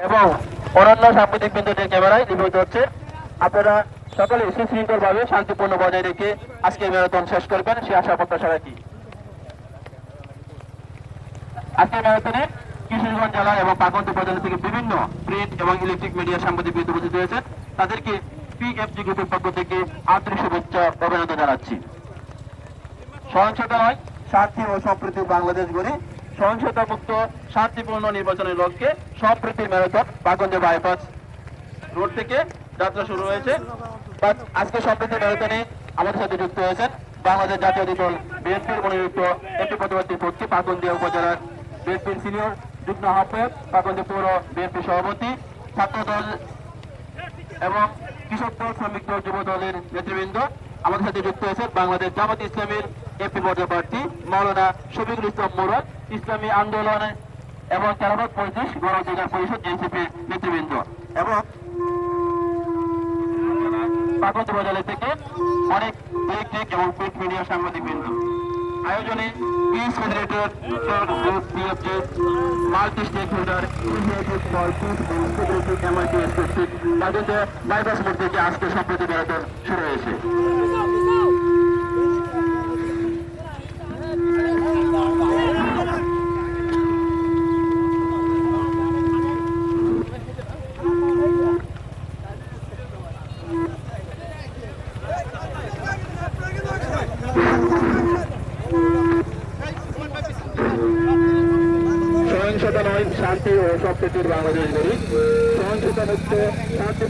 এবং অন্যান্য সাংবাদিক বিন্দুদের ক্যামেরায় নিবেদিত হচ্ছে। আপনারা সকলে সুশৃঙ্খল ভাবে শান্তিপূর্ণ বজায় রেখে আজকের ম্যারাথন শেষ করবেন। সে আশা প্রত্যাশা রাখি। আজকের ম্যারাথনে কিশোরগঞ্জ জেলা এবং পাকন্ত উপজেলা থেকে বিভিন্ন প্রিন্ট এবং ইলেকট্রিক মিডিয়া সাংবাদিক বৃন্দ উপস্থিত হয়েছেন তাদেরকে পিএফজি গ্রুপের পক্ষ থেকে আন্তরিক শুভেচ্ছা অভিনন্দন জানাচ্ছি। সহিংসতা নয়, শান্তি ও সম্প্রীতি বাংলাদেশ গড়ে সহিংসতা মুক্ত শান্তিপূর্ণ নির্বাচনের লক্ষ্যে সম্প্রীতির ম্যারাথন বাগঞ্জ বাইপাস রোড থেকে যাত্রা শুরু হয়েছে। আজকে সম্প্রীতি ম্যারাথনে আমাদের সাথে যুক্ত হয়েছেন বাংলাদেশ জাতীয় দল বিএনপির মনোনীত একটি প্রতিবাদী পক্ষে পাকন্দিয়া উপজেলার বিএনপির সিনিয়র যুগ্ম আহ্বায়ক পাকন্দিয়া পৌর বিএনপি সভাপতি ছাত্রদল এবং কৃষক দল, শ্রমিক দল, যুব দলের নেতৃবৃন্দ আমাদের সাথে যুক্ত হয়েছে বাংলাদেশ জামাত ইসলামের এমপি পর্যায় প্রার্থী মৌলানা শফিকুল ইসলাম মোরদ ইসলামী আন্দোলন এবং তেরাবাদ পঁয়ত্রিশ গণ পরিষদ এনসিপির নেতৃবৃন্দ। এবং পাকত বাজারে থেকে অনেক ইলেকট্রিক এবং প্রিন্ট মিডিয়া সাংবাদিক বৃন্দ আয়োজনে peace federator multi stakeholder bypass মোড় থেকে আজকে সম্প্রতি ম্যারাথন শুরু হয়েছে সহিংসতা নয় শান্তি ও সম্প্রীতির বাংলাদেশ গড়ি সহিংসতা মুক্ত শান্তি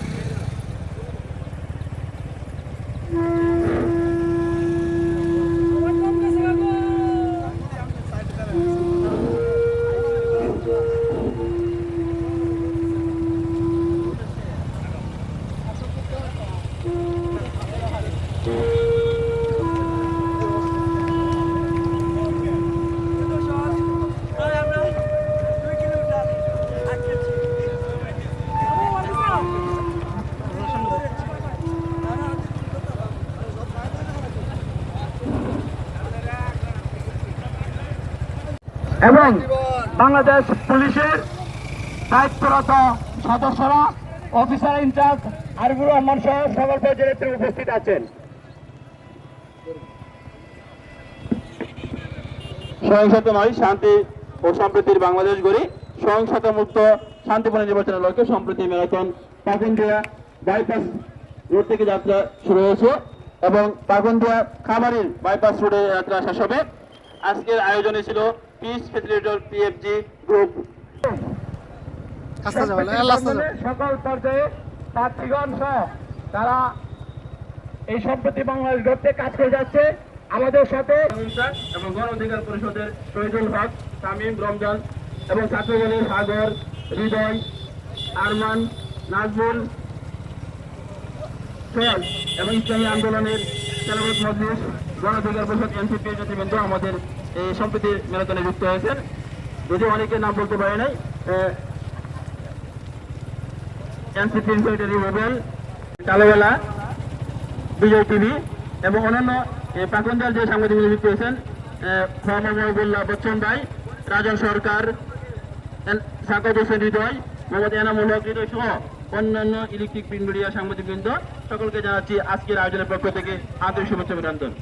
এবং বাংলাদেশ পুলিশের দায়িত্বরত সদস্যরা, অফিসার ইনচার্জ আরিফুর রহমান সহ সকল পর্যায়ে উপস্থিত আছেন। সহিংসতা নয়, শান্তি ও সম্প্রীতির বাংলাদেশ গড়ি। সহিংসতা মুক্ত, শান্তিপূর্ণ নির্বাচনের লক্ষ্যে সম্প্রীতি ম্যারাথন পাকুন্দিয়া বাইপাস রোড থেকে যাত্রা শুরু হয়েছে এবং পাকুন্দিয়া খামারির বাইপাস রোডে যাত্রা শেষ হবে। আজকের আয়োজনে ছিল পিস পিএফজি গ্রুপ সকল পর্যায়ে প্রার্থীগণ সহ তারা এই সম্প্রতি বাংলাদেশ গড়তে কাজ করে যাচ্ছে। আমাদের সাথে এবং গণ অধিকার পরিষদের শহীদুল হক তামিম রমজান এবং ছাত্রদলের সাগর হৃদয় আরমান নাজমুল সোহেল এবং ইসলামী আন্দোলনের তেলাবত মজলিস গণ অধিকার পরিষদ এনসিপি নেতৃবৃন্দ আমাদের সম্প্রীতি ম্যারাথনে যুক্ত হয়েছেন। যদি অনেকের নাম বলতে পারে নাই। NCP secretary mobile Kalbela, Bijoy TV এবং অন্যান্য পাকঞ্জাল যে সাংবাদিক যুক্ত হয়েছেন মোহাম্মদ বচ্চন ভাই, রাজন সরকার সাকত হোসেন হৃদয়, মোহাম্মদ এনামুল হক হৃদয় সহ অন্যান্য ইলেকট্রিক প্রিন্ট মিডিয়া সাংবাদিকবৃন্দ, সকলকে জানাচ্ছি আজকের আয়োজনের পক্ষ থেকে আন্তরিক শুভেচ্ছা অভিনন্দন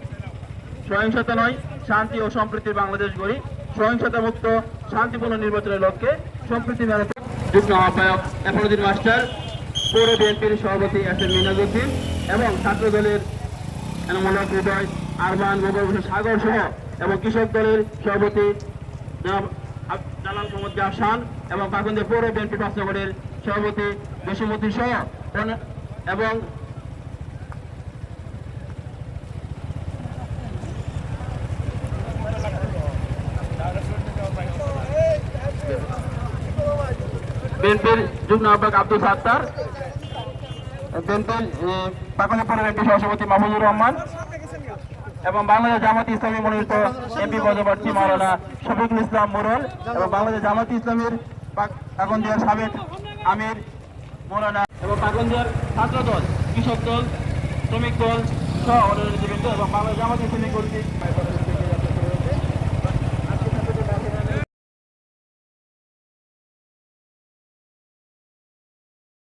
সহিংসতা নয়, শান্তি ও সম্প্রীতির বাংলাদেশ গড়ি। সহিংসতা মুক্ত শান্তিপূর্ণ নির্বাচনের লক্ষ্যে সম্প্রীতি ম্যারাথন যুগ্ম আহ্বায়ক মাস্টার, পৌর বিএনপির সভাপতি এস এন মিনাজুদ্দিন এবং ছাত্র দলের এনামূলক হৃদয় আরমান মোবাইল সাগর সহ এবং কৃষক দলের সভাপতি জালাল মোহাম্মদ এবং পাকুন্দিয়া পৌর বিএনপি পাঁচনগরের সভাপতি জসিমুদ্দিন সহ এবং বিএনপির যুগ্ম আহ্বায়ক আব্দুল সাত্তার বিএনপির পাকুন্দিয়া এমপি সভাপতি মাহমুদুর রহমান এবং বাংলাদেশ জামাত ইসলামী মনোনীত এমপি পদপ্রার্থী মাওলানা শফিকুল ইসলাম মোরল এবং বাংলাদেশ জামাত ইসলামীর পাকুন্দিয়ার সাবেক আমির মৌলানা এবং পাকুন্দিয়ার ছাত্র দল কৃষক দল, শ্রমিক দল সহ অন্যান্য এবং বাংলাদেশ জামাত ইসলামী কর্তৃক